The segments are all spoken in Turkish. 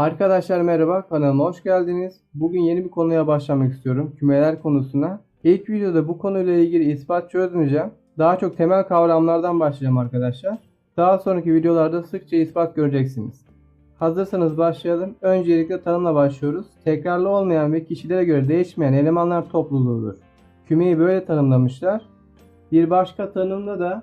Arkadaşlar merhaba kanalıma hoş geldiniz. Bugün yeni bir konuya başlamak istiyorum. Kümeler konusuna. İlk videoda bu konuyla ilgili ispat çözmeyeceğim. Daha çok temel kavramlardan başlayacağım arkadaşlar. Daha sonraki videolarda sıkça ispat göreceksiniz. Hazırsanız başlayalım. Öncelikle tanımla başlıyoruz. Tekrarlı olmayan ve kişilere göre değişmeyen elemanlar topluluğudur. Kümeyi böyle tanımlamışlar. Bir başka tanımda da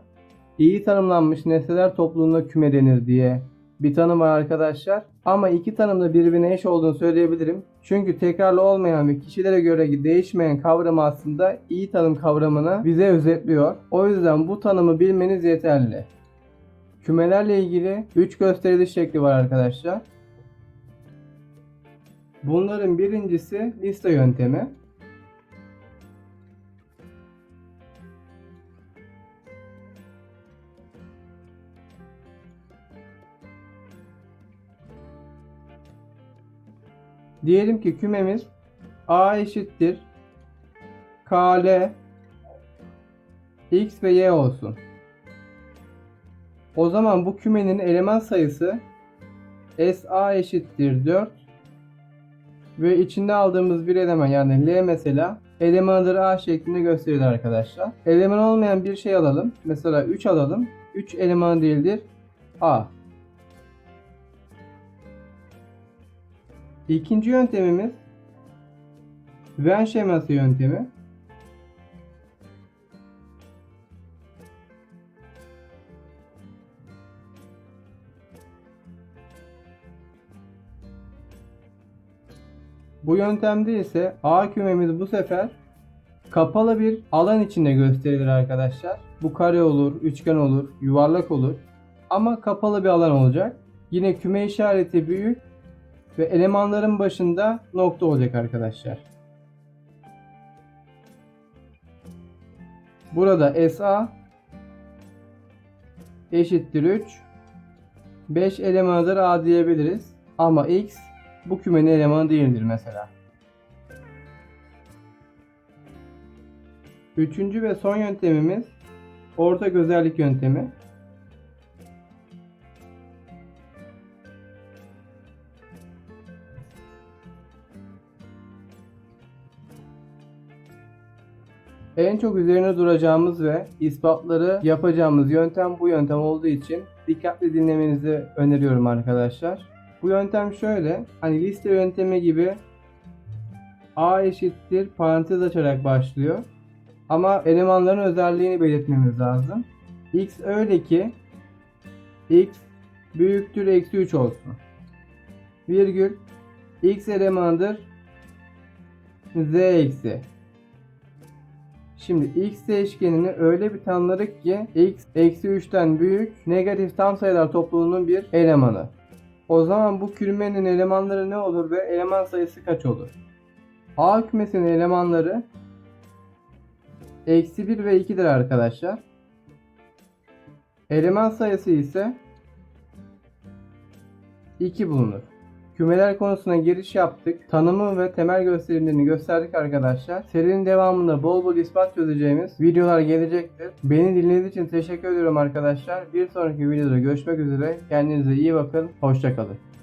iyi tanımlanmış nesneler topluluğuna küme denir diye bir tanım var arkadaşlar. Ama iki tanım da birbirine eş olduğunu söyleyebilirim. Çünkü tekrarlı olmayan ve kişilere göre değişmeyen kavram aslında iyi tanım kavramını bize özetliyor. O yüzden bu tanımı bilmeniz yeterli. Kümelerle ilgili 3 gösteriliş şekli var arkadaşlar. Bunların birincisi liste yöntemi. Diyelim ki kümemiz A eşittir KL X ve Y olsun. O zaman bu kümenin eleman sayısı SA eşittir 4 ve içinde aldığımız bir eleman yani L mesela elemanıdır A şeklinde gösterilir arkadaşlar. Eleman olmayan bir şey alalım. Mesela 3 alalım. 3 eleman değildir A. İkinci yöntemimiz Venn şeması yöntemi. Bu yöntemde ise A kümemiz bu sefer kapalı bir alan içinde gösterilir arkadaşlar. Bu kare olur, üçgen olur, yuvarlak olur. Ama kapalı bir alan olacak. Yine küme işareti büyük ve elemanların başında nokta olacak arkadaşlar. Burada SA eşittir 3. 5 elemanıdır A diyebiliriz. Ama X bu kümenin elemanı değildir mesela. Üçüncü ve son yöntemimiz ortak özellik yöntemi. En çok üzerine duracağımız ve ispatları yapacağımız yöntem bu yöntem olduğu için dikkatli dinlemenizi öneriyorum arkadaşlar. Bu yöntem şöyle, hani liste yöntemi gibi A eşittir parantez açarak başlıyor. Ama elemanların özelliğini belirtmemiz lazım. X öyle ki X büyüktür eksi 3 olsun. Virgül X elemandır Z eksi. Şimdi x değişkenini öyle bir tanımladık ki x eksi 3'ten büyük negatif tam sayılar topluluğunun bir elemanı. O zaman bu kümenin elemanları ne olur ve eleman sayısı kaç olur? A kümesinin elemanları eksi 1 ve 2'dir arkadaşlar. Eleman sayısı ise 2 bulunur. Kümeler konusuna giriş yaptık. Tanımı ve temel gösterimlerini gösterdik arkadaşlar. Serinin devamında bol bol ispat çözeceğimiz videolar gelecektir. Beni dinlediğiniz için teşekkür ediyorum arkadaşlar. Bir sonraki videoda görüşmek üzere. Kendinize iyi bakın. Hoşçakalın.